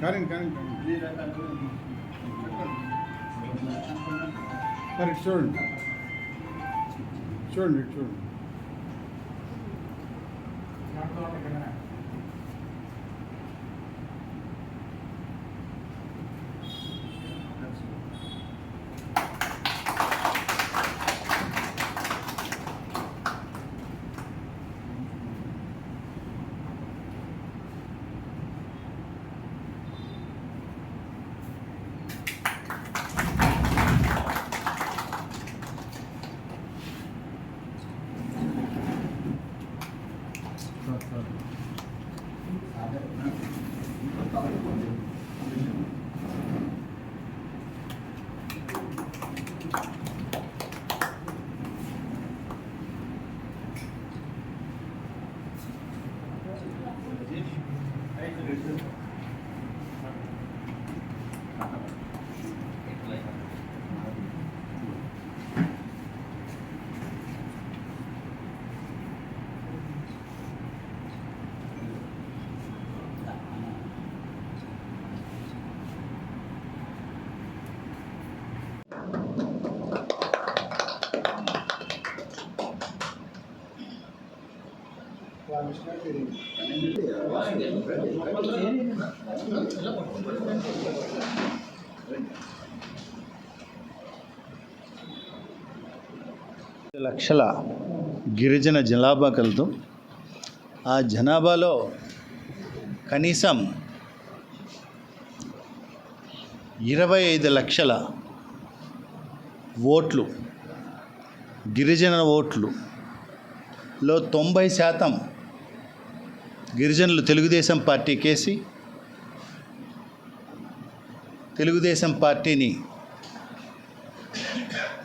Karen, Karen, Karen. Let it turn. Turn, return. Not talking to that. আচ্ছা లక్షల గిరిజన జనాభా కలదు ఆ జనాభాలో కనీసం ఇరవై ఐదు లక్షల ఓట్లు గిరిజన ఓట్లు లో తొంభై శాతం గిరిజనులు తెలుగుదేశం పార్టీ కేసి తెలుగుదేశం పార్టీని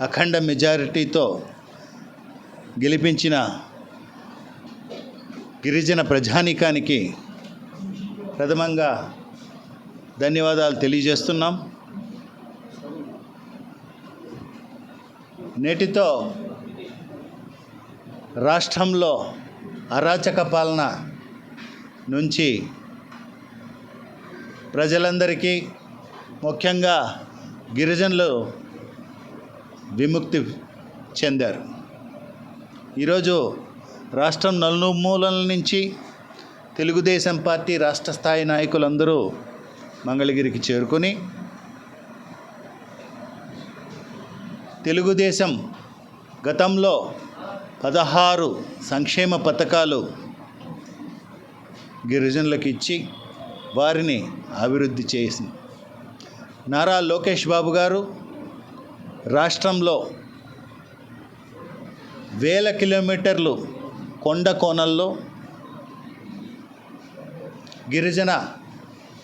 అఖండ మెజారిటీతో గెలిపించిన గిరిజన ప్రజానీకానికి ప్రథమంగా ధన్యవాదాలు తెలియజేస్తున్నాం. నేటితో రాష్ట్రంలో అరాచక పాలన నుంచి ప్రజలందరికీ ముఖ్యంగా గిరిజనులు విముక్తి చెందారు. ఈరోజు రాష్ట్రం నలుమూలల నుంచి తెలుగుదేశం పార్టీ రాష్ట్ర స్థాయి నాయకులందరూ మంగళగిరికి చేరుకొని తెలుగుదేశం గతంలో పదహారు సంక్షేమ పథకాలు గిరిజనులకు ఇచ్చి వారిని అభివృద్ధి చేసింది నారా లోకేష్ బాబు గారు రాష్ట్రంలో వేల కిలోమీటర్లు కొండ కోణల్లో గిరిజన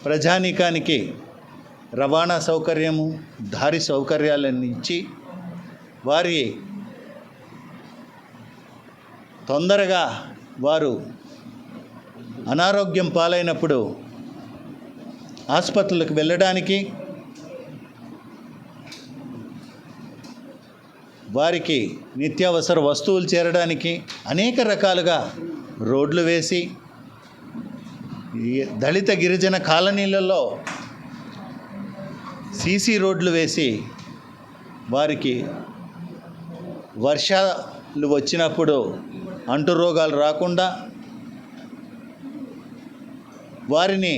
ప్రజానీకానికి రవాణా సౌకర్యము దారి సౌకర్యాలను ఇచ్చి వారి తొందరగా వారు అనారోగ్యం పాలైనప్పుడు ఆసుపత్రులకు వెళ్ళడానికి వారికి నిత్యావసర వస్తువులు చేరడానికి అనేక రకాలుగా రోడ్లు వేసి దళిత గిరిజన కాలనీలలో సీసీ రోడ్లు వేసి వారికి వర్షాలు వచ్చినప్పుడు అంటు రోగాలు రాకుండా వారిని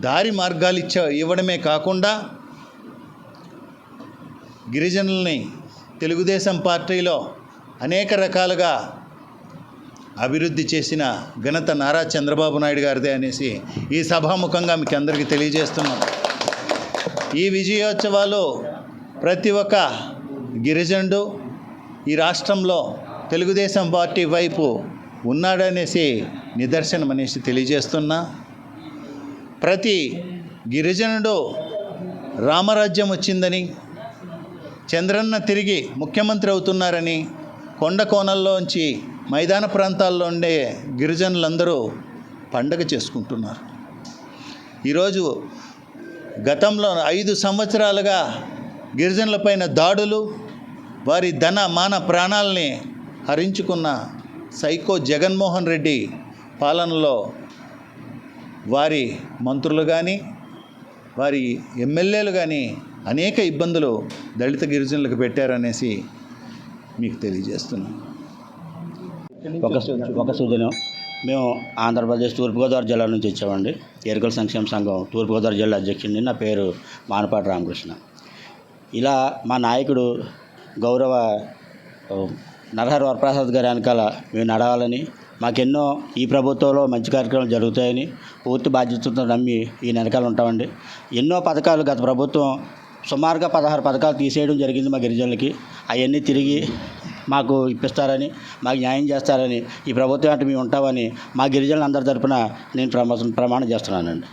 దారి మార్గాలు ఇచ్చ ఇవ్వడమే కాకుండా గిరిజనుల్ని తెలుగుదేశం పార్టీలో అనేక రకాలుగా అభివృద్ధి చేసిన ఘనత నారా చంద్రబాబు నాయుడు గారిదే అనేసి ఈ సభాముఖంగా మీకు అందరికీ తెలియజేస్తున్నాం. ఈ విజయోత్సవాలు ప్రతి ఒక్క గిరిజనుడు ఈ రాష్ట్రంలో తెలుగుదేశం పార్టీ వైపు ఉన్నాడనేసి నిదర్శనం అనేసి తెలియజేస్తున్నా. ప్రతి గిరిజనుడు రామరాజ్యం వచ్చిందని చంద్రన్న తిరిగి ముఖ్యమంత్రి అవుతున్నారని కొండ కోణల్లోంచి మైదాన ప్రాంతాల్లో ఉండే గిరిజనులందరూ పండగ చేసుకుంటున్నారు. ఈరోజు గతంలో ఐదు సంవత్సరాలుగా గిరిజనులపైన దాడులు వారి ధన మాన ప్రాణాలని హరించుకున్న సైకో జగన్మోహన్ రెడ్డి పాలనలో వారి మంత్రులు కానీ వారి ఎమ్మెల్యేలు కానీ అనేక ఇబ్బందులు దళిత గిరిజనులకు పెట్టారనేసి మీకు తెలియజేస్తున్నాను ఒక ఒక సుదినం మేము ఆంధ్రప్రదేశ్ తూర్పుగోదావరి జిల్లా నుంచి వచ్చామండి. ఎరుకల సంక్షేమ సంఘం తూర్పుగోదావరి జిల్లా అధ్యక్షుడిని నా పేరు మానపాటి రామకృష్ణ. ఇలా మా నాయకుడు గౌరవ నరహరి వరప్రసాద్ గారి వెనకాల మేము నడవాలని మాకెన్నో ఈ ప్రభుత్వంలో మంచి కార్యక్రమాలు జరుగుతాయని పూర్తి బాధ్యతతో నమ్మి ఈ వెనకాల ఉంటామండి. ఎన్నో పథకాలు గత ప్రభుత్వం సుమారుగా పదహారు పథకాలు తీసేయడం జరిగింది మా గిరిజనులకి. అవన్నీ తిరిగి మాకు ఇప్పిస్తారని మాకు న్యాయం చేస్తారని ఈ ప్రభుత్వం అంటే మేము ఉంటామని మా గిరిజనులందరి తరపున నేను ప్రమా ప్రమాణం చేస్తున్నానండి.